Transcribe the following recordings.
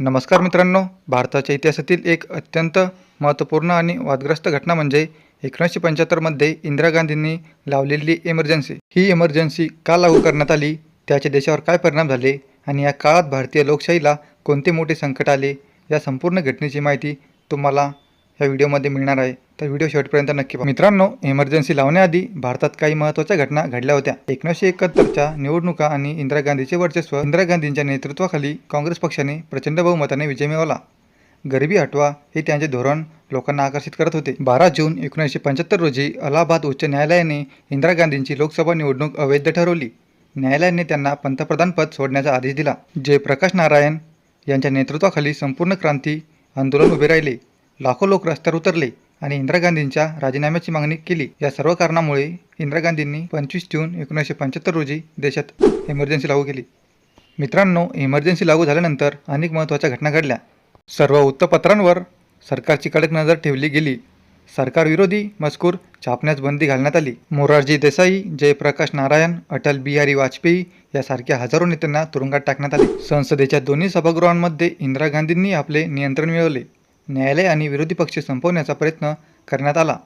नमस्कार मित्रांनो भारताच्या इतिहासातील एक अत्यंत महत्त्वपूर्ण आणि वादग्रस्त घटना म्हणजे एकोणीसशे पंच्याहत्तरमध्ये इंदिरा गांधींनी लावलेली इमर्जन्सी ही इमर्जन्सी का लागू करण्यात आली? त्याचे देशावर काय परिणाम झाले? आणि या काळात भारतीय लोकशाहीला कोणते मोठे संकट आले? या संपूर्ण घटनेची माहिती तुम्हाला या व्हिडिओमध्ये मिळणार आहे. तर व्हिडिओ शेवटपर्यंत नक्की मित्रांनो इमर्जन्सी लावण्याआधी भारतात काही महत्त्वाच्या घटना घडल्या होत्या. एकोणीसशे एकाहत्तरच्या निवडणुका आणि इंदिरा गांधीचे वर्चस्व इंदिरा गांधींच्या नेतृत्वाखाली काँग्रेस पक्षाने प्रचंड बहुमताने विजय मिळवला. गरिबी हटवा हे त्यांचे धोरण लोकांना आकर्षित करत होते. बारा जून एकोणीसशे पंच्याहत्तर रोजी अलाहाबाद उच्च न्यायालयाने इंदिरा गांधींची लोकसभा निवडणूक अवैध ठरवली. न्यायालयाने त्यांना पंतप्रधान पद सोडण्याचा आदेश दिला. जयप्रकाश नारायण यांच्या नेतृत्वाखाली संपूर्ण क्रांती आंदोलन उभे राहिले. लाखो लोक रस्त्यावर उतरले. आणि इंदिरा गांधींच्या राजीनाम्याची मागणी केली. या सर्व कारणामुळे इंदिरा गांधींनी पंचवीस जून एकोणीसशे पंच्याहत्तर रोजी देशात इमर्जन्सी लागू केली. मित्रांनो इमर्जन्सी लागू झाल्यानंतर अनेक महत्त्वाच्या घटना घडल्या. सर्व वृत्तपत्रांवर सरकारची कडक नजर ठेवली गेली. सरकारविरोधी मजकूर छापण्यास बंदी घालण्यात आली. मोरारजी देसाई जयप्रकाश नारायण अटल बिहारी वाजपेयी यासारख्या हजारो नेत्यांना तुरुंगात टाकण्यात आले. संसदेच्या दोन्ही सभागृहांमध्ये इंदिरा गांधींनी आपले नियंत्रण मिळवले. न्यायालय आणि विरोधी पक्ष संपवण्याचा प्रयत्न करण्यात आला.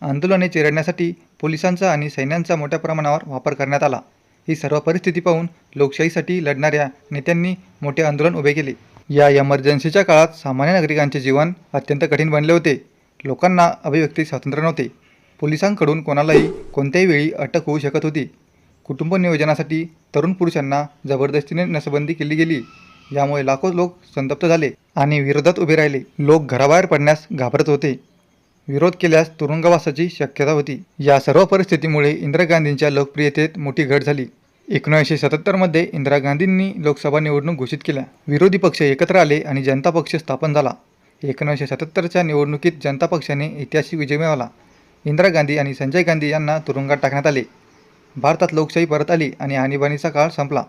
आंदोलने चिरडण्यासाठी पोलिसांचा आणि सैन्यांचा मोठ्या प्रमाणावर वापर करण्यात आला. ही सर्व परिस्थिती पाहून लोकशाहीसाठी लढणाऱ्या नेत्यांनी मोठे आंदोलन उभे केले. या इमर्जन्सीच्या काळात सामान्य नागरिकांचे जीवन अत्यंत कठीण बनले होते. लोकांना अभिव्यक्ती स्वातंत्र्य नव्हते. पोलिसांकडून कोणालाही कोणत्याही वेळी अटक होऊ शकत होती. कुटुंब नियोजनासाठी तरुण पुरुषांना जबरदस्तीने नसबंदी केली गेली. यामुळे लाखो लोक संतप्त झाले. आणि विरोधात उभे राहिले. लोक घराबाहेर पडण्यास घाबरत होते. विरोध केल्यास तुरुंगवासाची शक्यता होती. या सर्व परिस्थितीमुळे इंदिरा गांधींच्या लोकप्रियतेत मोठी घट झाली. एकोणीसशे सत्तरमध्ये इंदिरा गांधींनी लोकसभा निवडणूक घोषित केल्या. विरोधी पक्ष एकत्र आले आणि जनता पक्ष स्थापन झाला. एकोणीसशे सत्तरच्या निवडणुकीत जनता पक्षाने ऐतिहासिक विजय मिळवला. इंदिरा गांधी आणि संजय गांधी यांना तुरुंगात टाकण्यात आले. भारतात लोकशाही परत आली आणि आणीबाणीचा काळ संपला.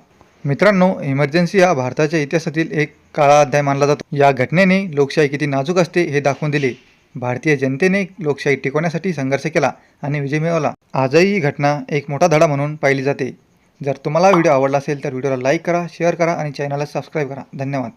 मित्रांनो इमर्जन्सी हा भारताच्या इतिहासातील एक काळा अध्याय मानला जातो. या घटनेने लोकशाही किती नाजूक असते हे दाखवून दिले. भारतीय जनतेने लोकशाही टिकवण्यासाठी संघर्ष केला आणि विजय मिळवला. आजही ही घटना एक मोठा धडा म्हणून पाहिली जाते. जर तुम्हाला व्हिडिओ आवडला असेल तर व्हिडिओला लाईक करा शेअर करा आणि चॅनलला सबस्क्राईब करा. धन्यवाद.